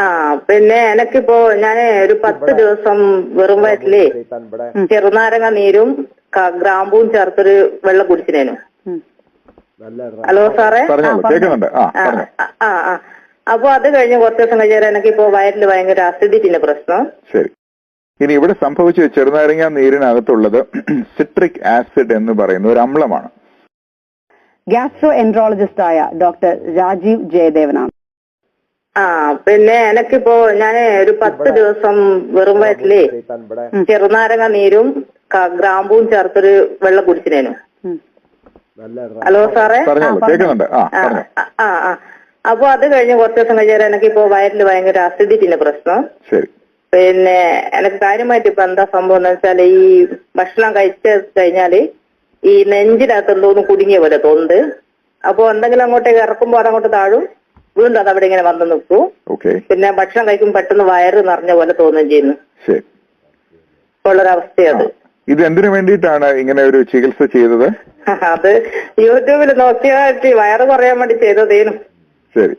ആ പിന്നെ എനക്കിപ്പോ ഞാൻ ഒരു പത്ത് ദിവസം വെറും വയറ്റിൽ ചെറുനാരങ്ങ നീരും ഗ്രാമ്പൂവും ചേർത്തൊരു വെള്ളം കുടിച്ചിനേനു. ഹലോ സാറേ? ആ ആ അപ്പൊ അത് കഴിഞ്ഞ് കുറച്ച് ദിവസം കഴിഞ്ഞാൽ എനിക്കിപ്പോ വയറ്റിൽ ഭയങ്കര അസിഡിറ്റിന്റെ പ്രശ്നം. ശരി. ഇനി ഇവിടെ സംഭവിച്ച ചെറുനാരങ്ങ നീരിനകത്തുള്ളത് സിട്രിക് ആസിഡ് എന്ന് പറയുന്ന ഒരു അമ്ലമാണ്. ഗ്യാസ്ട്രോ എൻട്രോളജിസ്റ്റ് ആയ ഡോക്ടർ രാജീവ് ജയദേവനാണ്. ആ പിന്നെ എനക്കിപ്പോ ഞാൻ ഒരു പത്ത് ദിവസം വെറും വയറ്റിൽ ചെറുനാരങ്ങ നീരും ഗ്രാമ്പൂവും ചേർത്തൊരു വെള്ളം കുടിച്ചിനേനു. ഹലോ സാറേ? ആ ആ അപ്പൊ അത് കഴിഞ്ഞ് കുറച്ച് ദിവസം കഴിഞ്ഞാൽ എനിക്കിപ്പോ വയറ്റിൽ ഭയങ്കര അസിഡിറ്റിന്റെ പ്രശ്നം. ശരി. പിന്നെ എനിക്ക് കാര്യമായിട്ട് ഇപ്പൊ എന്താ സംഭവം എന്ന് വെച്ചാൽ ഈ ഭക്ഷണം കഴിച്ച് കഴിഞ്ഞാൽ ഈ നെഞ്ചിനകത്ത് എന്തോന്ന് കുടുങ്ങിയ പോലെ തോന്നുന്നത് അപ്പൊ എന്തെങ്കിലും അങ്ങോട്ടേക്ക് ഇറക്കുമ്പോ അതങ്ങോട്ട് താഴും? വീണ്ടും അതവിടെ അവിടെ ഇങ്ങനെ വന്ന് നിൽക്കൂ. ഓക്കെ പിന്നെ ഭക്ഷണം കഴിക്കുമ്പോൾ പെട്ടെന്ന് വയറ് നിറഞ്ഞ പോലെ തോന്നുകയും ചെയ്യുന്നു. ഉള്ളൊരവസ്ഥയത് ഇത് എന്തിനു വേണ്ടിയിട്ടാണ് ഇങ്ങനെ ഒരു ചികിത്സ ചെയ്തത്? അത് യൂട്യൂബിൽ നോക്കിയായിട്ട് വയറ് കുറയാൻ വേണ്ടി ചെയ്തതേനു. ശരി.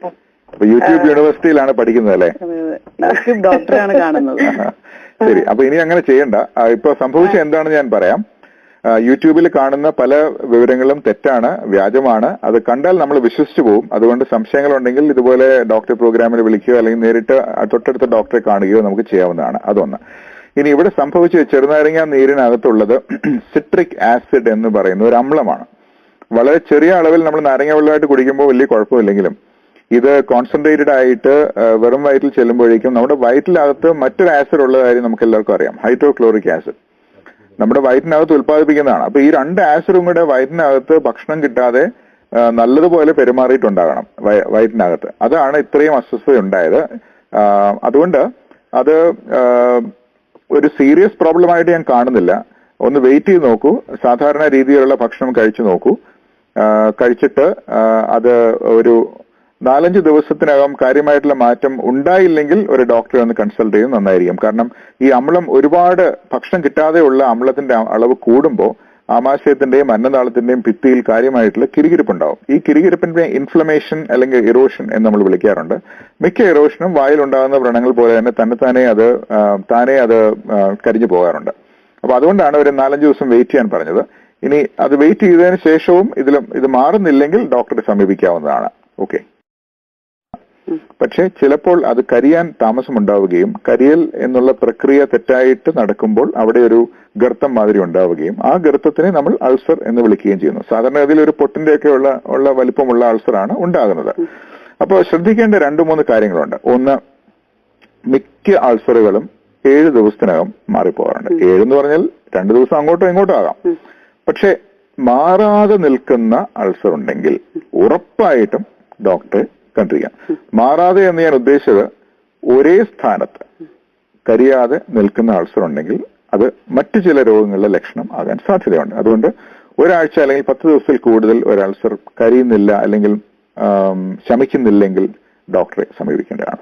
അപ്പൊ യൂട്യൂബ് യൂണിവേഴ്സിറ്റിയിലാണ് പഠിക്കുന്നത് അല്ലേ? ഡോക്ടറാണ് കാണുന്നത്. ശരി. അപ്പൊ ഇനി അങ്ങനെ ചെയ്യണ്ട. ഇപ്പൊ സംഭവിച്ച എന്താണെന്ന് ഞാൻ പറയാം. യൂട്യൂബിൽ കാണുന്ന പല വിവരങ്ങളും തെറ്റാണ് വ്യാജമാണ്. അത് കണ്ടാൽ നമ്മൾ വിശ്വസിച്ചു പോകും അതുകൊണ്ട് സംശയങ്ങളുണ്ടെങ്കിൽ ഇതുപോലെ ഡോക്ടർ പ്രോഗ്രാമിൽ വിളിക്കുകയോ അല്ലെങ്കിൽ നേരിട്ട് തൊട്ടടുത്ത ഡോക്ടറെ കാണുകയോ നമുക്ക് ചെയ്യാവുന്നതാണ്. അതൊന്ന്. ഇനി ഇവിടെ സംഭവിച്ച ചെറുനാരങ്ങ നീരിനകത്തുള്ളത് സിട്രിക് ആസിഡ് എന്ന് പറയുന്ന ഒരു അമ്ലമാണ്. വളരെ ചെറിയ അളവിൽ നമ്മൾ നാരങ്ങ വെള്ളമായിട്ട് കുടിക്കുമ്പോൾ വലിയ കുഴപ്പമില്ലെങ്കിലും ഇത് കോൺസെൻട്രേറ്റഡ് ആയിട്ട് വെറും വയറ്റിൽ ചെല്ലുമ്പോഴേക്കും നമ്മുടെ വയറ്റിലകത്ത് മറ്റൊരു ആസിഡ് ഉള്ള കാര്യം നമുക്ക് എല്ലാവർക്കും അറിയാം. ഹൈഡ്രോക്ലോറിക് ആസിഡ് നമ്മുടെ വയറ്റിനകത്ത് ഉൽപ്പാദിപ്പിക്കുന്നതാണ്. അപ്പൊ ഈ രണ്ട് ആസിഡും കൂടെ വയറ്റിനകത്ത് ഭക്ഷണം കിട്ടാതെ നല്ലതുപോലെ പെരുമാറിയിട്ടുണ്ടാകണം വയ- വയറ്റിനകത്ത്. അതാണ് ഇത്രയും അസ്വസ്ഥത ഉണ്ടായത്. അതുകൊണ്ട് അത് ഒരു സീരിയസ് പ്രോബ്ലം ആയിട്ട് ഞാൻ കാണുന്നില്ല. ഒന്ന് വെയിറ്റ് ചെയ്ത് നോക്കൂ. സാധാരണ രീതിയിലുള്ള ഭക്ഷണം കഴിച്ചു നോക്കൂ. കഴിച്ചിട്ട് അത് ഒരു നാലഞ്ച് ദിവസത്തിനകം കാര്യമായിട്ടുള്ള മാറ്റം ഉണ്ടായില്ലെങ്കിൽ ഒരു ഡോക്ടറെ ഒന്ന് കൺസൾട്ട് ചെയ്ത് നന്നായിരിക്കും. കാരണം ഈ അമ്ലം ഒരുപാട് ഭക്ഷണം കിട്ടാതെയുള്ള അമ്ലത്തിന്റെ അളവ് കൂടുമ്പോൾ ആമാശയത്തിന്റെയും അന്നനാളത്തിന്റെയും ഭിത്തിയിൽ കാര്യമായിട്ടുള്ള കിരികിരിപ്പുണ്ടാവും. ഈ കിരികിരിപ്പിന്റെ ഇൻഫ്ലമേഷൻ അല്ലെങ്കിൽ ഇറോഷൻ എന്ന് നമ്മൾ വിളിക്കാറുണ്ട്. മിക്ക ഇറോഷനും വായിലുണ്ടാകുന്ന വ്രണങ്ങൾ പോലെ തന്നെ തന്നെത്താനെ അത് താനേ അത് കരിഞ്ഞു പോകാറുണ്ട്. അപ്പൊ അതുകൊണ്ടാണ് ഒരു നാലഞ്ച് ദിവസം വെയിറ്റ് ചെയ്യാൻ പറഞ്ഞത്. ഇനി അത് വെയിറ്റ് ചെയ്തതിന് ശേഷവും ഇതിലും ഇത് മാറുന്നില്ലെങ്കിൽ ഡോക്ടറെ സമീപിക്കാവുന്നതാണ്. ഓക്കെ പക്ഷേ ചിലപ്പോൾ അത് കരിയാൻ താമസമുണ്ടാവുകയും കരിയൽ എന്നുള്ള പ്രക്രിയ തെറ്റായിട്ട് നടക്കുമ്പോൾ അവിടെ ഒരു ഗർത്തം മാതിരി ഉണ്ടാവുകയും ആ ഗർത്തത്തിനെ നമ്മൾ അൾസർ എന്ന് വിളിക്കുകയും ചെയ്യുന്നു. സാധാരണഗതിയിൽ ഒരു പൊട്ടിന്റെ ഒക്കെ ഉള്ള ഉള്ള വലിപ്പമുള്ള അൾസറാണ് ഉണ്ടാകുന്നത്. അപ്പോൾ ശ്രദ്ധിക്കേണ്ട രണ്ടു മൂന്ന് കാര്യങ്ങളുണ്ട്. ഒന്ന് മിക്ക അൾസറുകളും ഏഴ് ദിവസത്തിനകം മാറിപ്പോകാറുണ്ട്. എന്ന് പറഞ്ഞാൽ രണ്ടു ദിവസം അങ്ങോട്ടോ ഇങ്ങോട്ടോ ആകാം. പക്ഷെ മാറാതെ നിൽക്കുന്ന അൾസർ ഉണ്ടെങ്കിൽ ഉറപ്പായിട്ടും ഡോക്ടറെ കണ്ടിരിക്കാം. മാറാതെ എന്ന് ഞാൻ ഉദ്ദേശിച്ചത് ഒരേ സ്ഥാനത്ത് കരിയാതെ നിൽക്കുന്ന അൾസർ ഉണ്ടെങ്കിൽ അത് മറ്റു ചില രോഗങ്ങളുടെ ലക്ഷണം ആകാൻ സാധ്യതയുണ്ട്. അതുകൊണ്ട് ഒരാഴ്ച അല്ലെങ്കിൽ പത്ത് ദിവസത്തിൽ കൂടുതൽ ഒരു അൾസർ കരിയുന്നില്ല അല്ലെങ്കിൽ ശമിക്കുന്നില്ലെങ്കിൽ ഡോക്ടറെ സമീപിക്കേണ്ടതാണ്.